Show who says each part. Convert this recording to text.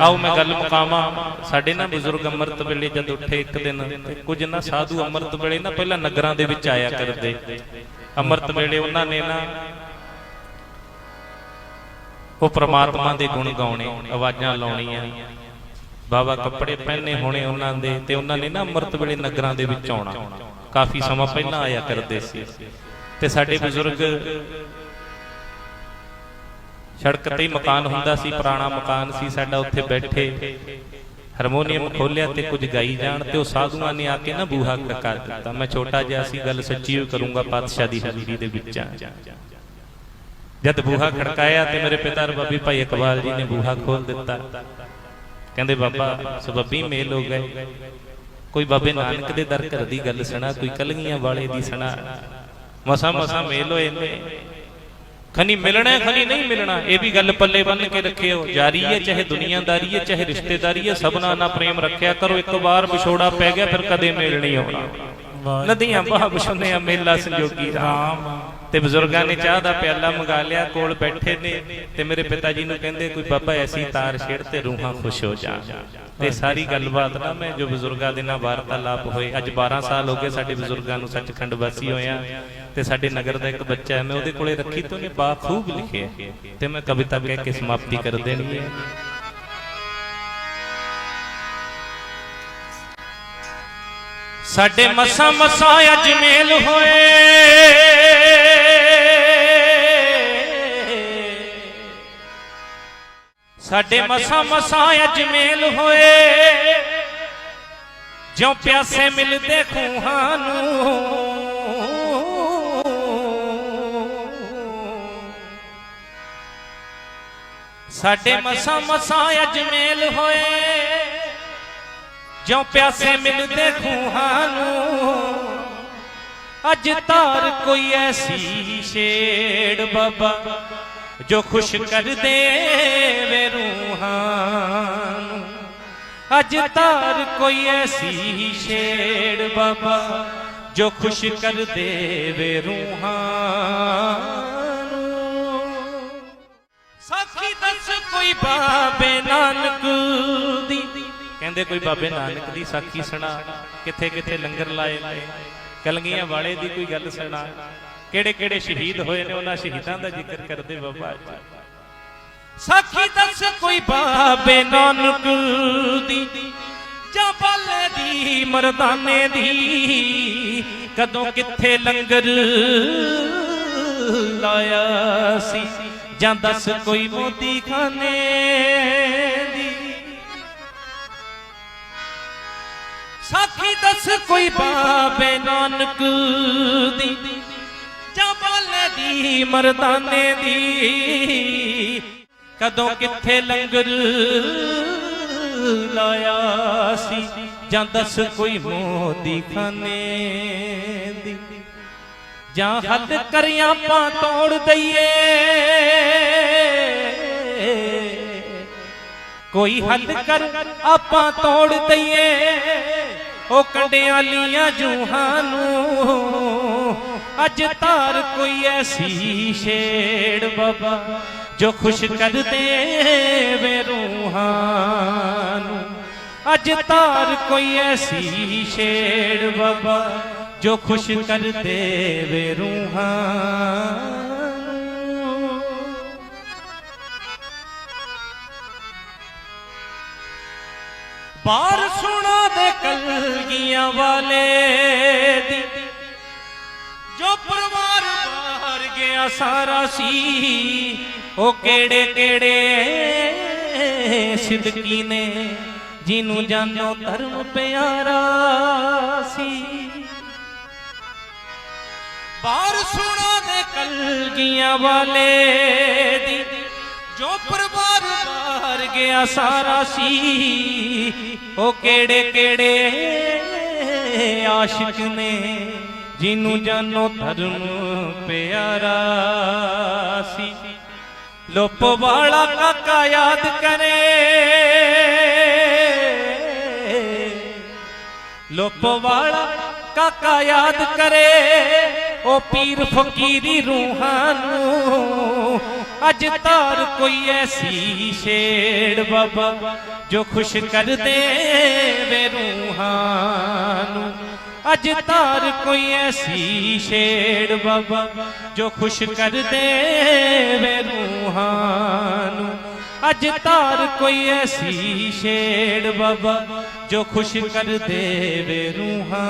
Speaker 1: ਆਓ ਮੈਂ ਗੱਲ ਮੁਕਾਵਾਂ। ਸਾਡੇ ਨਾ ਬਜ਼ੁਰਗ ਅੰਮ੍ਰਿਤ ਵੇਲੇ ਜਦ ਉੱਠੇ ਇੱਕ ਦਿਨ, ਕੁਝ ਨਾ ਸਾਧੂ ਅੰਮ੍ਰਿਤ ਵੇਲੇ ਨਾ ਪਹਿਲਾਂ ਨਗਰਾਂ ਦੇ ਵਿੱਚ ਆਇਆ ਕਰਦੇ। ਅੰਮ੍ਰਿਤ ਵੇਲੇ ਉਹਨਾਂ ਨੇ ਨਾ ਉਹ ਪ੍ਰਮਾਤਮਾ ਦੇ ਗੁਣ ਗਾਉਣੇ, ਆਵਾਜ਼ਾਂ ਲਾਉਣੀਆਂ। ਬਾਬਾ ਕੱਪੜੇ ਪਹਿਨੇ ਹੋਣੇ ਉਹਨਾਂ ਦੇ ਤੇ ਉਹਨਾਂ ਨੇ ਨਾ ਅੰਮ੍ਰਿਤ ਵੇਲੇ ਨਗਰਾਂ ਦੇ ਵਿੱਚ ਆਉਣਾ। ਕਾਫੀ ਸਮਾਂ ਪਹਿਲਾਂ ਆਇਆ ਕਰਦੇ ਸੀ। ਤੇ ਸਾਡੇ ਬਜ਼ੁਰਗ ਸੜਕ ਤੇ ਮਕਾਨ ਹੁੰਦਾ ਸੀ, ਪੁਰਾਣਾ ਮਕਾਨ ਸੀ, ਸਾਡਾ ਉੱਥੇ ਬੈਠੇ। ਹਾਰਮੋਨੀਅਮ ਖੋਲਿਆ ਤੇ ਕੁਝ ਗਾਈ ਜਾਣ ਤੇ ਉਹ ਸਾਧੂਆਂ ਨੇ ਆ ਕੇ ਨਾ ਬੂਹਾ ਕਰ ਦਿੱਤਾ। ਮੈਂ ਛੋਟਾ ਜਿਹਾ ਸੀ, ਗੱਲ ਸੱਚੀ ਹੋਈ ਕਰੂੰਗਾ ਪਾਤਸ਼ਾਹ ਦੀ ਹਜ਼ੂਰੀ ਦੇ ਵਿੱਚ। ਆ ਜਦ ਬੂਹਾ ਖੜਕਾਇਆ ਤੇ ਮੇਰੇ ਪਿਤਾ ਰਬਾਬੀ ਭਾਈ ਇਕਬਾਲ ਜੀ ਨੇ ਬੂਹਾ ਖੋਲ ਦਿੱਤਾ। ਕਹਿੰਦੇ, ਬਾਬਾ, ਸਬੱਬੀ ਮੇਲ ਹੋ ਗਏ। ਕੋਈ ਬਾਬੇ ਨਾਨਕ ਦੇ ਦਰ ਘਰ ਦੀ ਗੱਲ ਸੁਣਾ, ਕੋਈ ਕਲਗੀਆਂ ਵਾਲੇ ਦੀ ਸੁਣਾ। ਮਸਾ ਮਸਾ ਮੇਲ ਹੋਏ ਨੇ। ਖਨੀ ਮਿਲਣਾ ਖਨੀ ਨਹੀਂ ਮਿਲਣਾ। ਇਹ ਵੀ ਗੱਲ ਪੱਲੇ ਬੰਨ ਕੇ ਰੱਖਿਓ। ਜਾਰੀ ਹੈ ਚਾਹੇ ਦੁਨੀਆਦਾਰੀ ਹੈ ਚਾਹੇ ਰਿਸ਼ਤੇਦਾਰੀ ਹੈ ਸਭਨਾ ਨਾਲ ਪ੍ਰੇਮ ਰੱਖਿਆ ਕਰੋ। ਇੱਕ ਵਾਰ ਵਿਛੋੜਾ ਪੈ ਗਿਆ ਫਿਰ ਕਦੇ ਮੇਲ ਨਹੀਂ ਆਉਣਾ। ਨਦੀਆਂ ਬਹਾ ਵਿਛੁੰਨੇ ਮੇਲਾ ਸੰਜੋਗੀ ਰਾਮ। ਤੇ ਬਜ਼ੁਰਗਾਂ ਨੇ ਚਾਹ ਦਾ ਪਿਆਲਾ ਮੰਗਾ ਲਿਆ, ਕੋਲ ਬੈਠੇ ਨੇ ਤੇ ਮੇਰੇ ਪਿਤਾ ਜੀ ਨੂੰ ਕਹਿੰਦੇ, ਕੋਈ ਬਾਬਾ, ਐਸੀ ਤਾਰ ਛੇੜ ਤੇ ਰੂਹਾਂ ਖੁਸ਼ ਹੋ ਜਾ। ਤੇ ਸਾਰੀ ਗੱਲਬਾਤ ਨਾ ਮੈਂ ਜੋ ਬਜ਼ੁਰਗਾਂ ਦੇ ਨਾਲ ਵਾਰਤਾਲਾਪ ਹੋਏ, ਅੱਜ 12 ਸਾਲ ਹੋ ਗਏ ਸਾਡੇ ਬਜ਼ੁਰਗਾਂ ਨੂੰ ਸੱਚਖੰਡ ਵਾਸੀ ਹੋਇਆ ਤੇ ਸਾਡੇ ਨਗਰ ਦਾ ਇੱਕ ਬੱਚਾ ਹੈ, ਮੈਂ ਉਹਦੇ ਕੋਲੇ ਰੱਖੀ ਤੇ ਉਹਨੇ ਬਾਖੂਬ ਲਿਖਿਆ ਤੇ ਮੈਂ ਕਵਿਤਾ ਕਹਿ ਕੇ ਸਮਾਪਤੀ ਕਰ ਦੇਣੀ ਹੈ। ਸਾਡੇ ਮਸਾਂ ਮਸਾਂ ਅੱਜ ਹੋਏ। ਸਾਡੇ ਮਸਾਂ ਮਸਾਂ ਅੱਜ ਮੇਲ ਹੋਏ। ਜਿਉਂ ਪਿਆਸੇ ਮਿਲਦੇ ਖੂਹਾਂ ਨੂੰ। ਸਾਡੇ ਮਸਾਂ ਮਸਾਂ ਅੱਜ ਮੇਲ ਹੋਏ। ਜਿਉਂ ਪਿਆਸੇ ਮਿਲਦੇ ਖੂਹਾਂ ਨੂੰ। ਅੱਜ ਧਾਰ ਕੋਈ ਐਸੀ ਛੇੜ ਬਾਬਾ। ਜੋ ਖੁਸ਼ ਕਰ ਦੇਵੇ ਰੂਹਾਂ ਨੂੰ। ਅੱਜ ਧਾਰ ਕੋਈ ਐਸੀ ਛੇੜ ਬਾਬਾ, ਜੋ ਖੁਸ਼ ਕਰ ਦੇਵੇ ਰੂਹਾਂ ਨੂੰ। ਸਾਖੀ ਦੱਸ ਕੋਈ ਬਾਬੇ ਨਾਨਕ ਦੀ। ਕਹਿੰਦੇ ਕੋਈ ਬਾਬੇ ਨਾਨਕ ਦੀ ਸਾਖੀ ਸੁਣਾ। ਕਿੱਥੇ ਕਿੱਥੇ ਲੰਗਰ ਲਾਏ ਨੇ। ਕਲਗੀਆਂ ਵਾਲੇ ਦੀ ਕੋਈ ਗੱਲ ਸੁਣਾ। ਕਿਹੜੇ ਕਿਹੜੇ ਸ਼ਹੀਦ ਹੋਏ ਨੇ, ਉਹਨਾਂ ਸ਼ਹੀਦਾਂ ਦਾ ਜ਼ਿਕਰ ਕਰਦੇ ਬਾਬਾ ਅੱਜ ਸਾਖੀ ਦੱਸ ਕੋਈ ਬਾਬੇ ਨਾਨਕ ਦੀ, ਜਾਂ ਬਾਲੇ ਦੀ, ਮਰਦਾਨੇ ਦੀ, ਕਦੋਂ ਕਿੱਥੇ ਲੰਗਰ ਲਾਇਆ ਸੀ, ਜਾਂ ਦੱਸ ਕੋਈ ਮੋਤੀ ਖਾਨੇ ਦੀ। ਸਾਖੀ ਦੱਸ ਕੋਈ ਬਾਬੇ ਨਾਨਕ ਦੀ ਜਾਂ ਦੀ, ਮਰਦਾਨੇ ਦੀ। ਕਦੋਂ ਕਿੱਥੇ ਲੰਗਰ ਲਾਇਆ ਸੀ, ਜਾਂ ਦੱਸ ਕੋਈ ਮੋਦੀ ਖਾਨੇ ਦੀ। ਜਾਂ ਹੱਦ ਕਰਿਆ ਆਪਾਂ ਤੋੜ ਦਈਏ। ਕੋਈ ਹੱਲ ਕਰ ਆਪਾਂ ਤੋੜ ਦਈਏ। ਉਹ ਕੰਡਿਆਂ ਲੀਆਂ ਜੂਹਾਂ ਨੂੰ ਅੱਜ ਧਾਰ ਕੋਈ ਐਸੀ ਛੇੜ ਬਾਬਾ, ਜੋ ਖੁਸ਼ ਕਰ ਦੇਵੇ ਰੂਹਾਂ ਨੂੰ। ਅੱਜ ਧਾਰ ਕੋਈ ਐਸੀ ਛੇੜ ਬਾਬਾ, ਜੋ ਖੁਸ਼ ਕਰ ਦੇਵੇ ਰੂਹਾਂ ਨੂੰ। ਬਾਰ ਸੁਣਾ ਦੇ ਕਲਗੀਆਂ ਵਾਲੇ ਜੋ ਪਰਿਵਾਰ ਬਾਹਰ ਗਿਆ ਸਾਰਾ ਸੀ, ਉਹ ਕਿਹੜੇ ਕਿਹੜੇ ਸਿੱਧਕੀ ਨੇ ਜਿਹਨੂੰ ਜਾਨੋ ਧਰਮ ਪਿਆਰਾ ਸੀ। ਬਾਹਰ ਸੁਣਾ ਦੇ ਕਲਗੀਆਂ ਵਾਲੇ ਦੀ ਜੋ ਪਰਿਵਾਰ ਬਾਹਰ ਗਿਆ ਸਾਰਾ ਸੀ, ਉਹ ਕਿਹੜੇ ਕਿਹੜੇ ਆਸ਼ਿਕ ਨੇ ਜਿਹਨੂੰ ਜਾਨੋ ਧਰਮ ਪਿਆਰਾ ਸੀ ਲੋਪ ਵਾਲਾ ਕਾਕਾ ਯਾਦ ਕਰੇ ਲੋਪ ਵਾਲਾ ਕਾਕਾ ਯਾਦ ਕਰੇ ਉਹ ਪੀਰ ਫਕੀਰੀ ਰੂਹਾਂ ਨੂੰ ਅੱਜ ਤਾਰ ਕੋਈ ਐਸੀ ਛੇੜ ਬਾਬਾ ਜੋ ਖੁਸ਼ ਕਰ ਦੇਵੇ ਰੂਹਾਂ ਨੂੰ ਅੱਜ ਤਾਰ ਕੋਈ ਐਸੀ ਛੇੜ ਬਾਬਾ ਜੋ ਖੁਸ਼ ਕਰ ਦੇਵੇ ਰੂਹਾਂ ਨੂੰ। ਅੱਜ ਤਾਰ ਕੋਈ ਐਸੀ ਛੇੜ ਬਾਬਾ ਜੋ ਖੁਸ਼ ਕਰ ਦੇਵੇ ਰੂਹਾਂ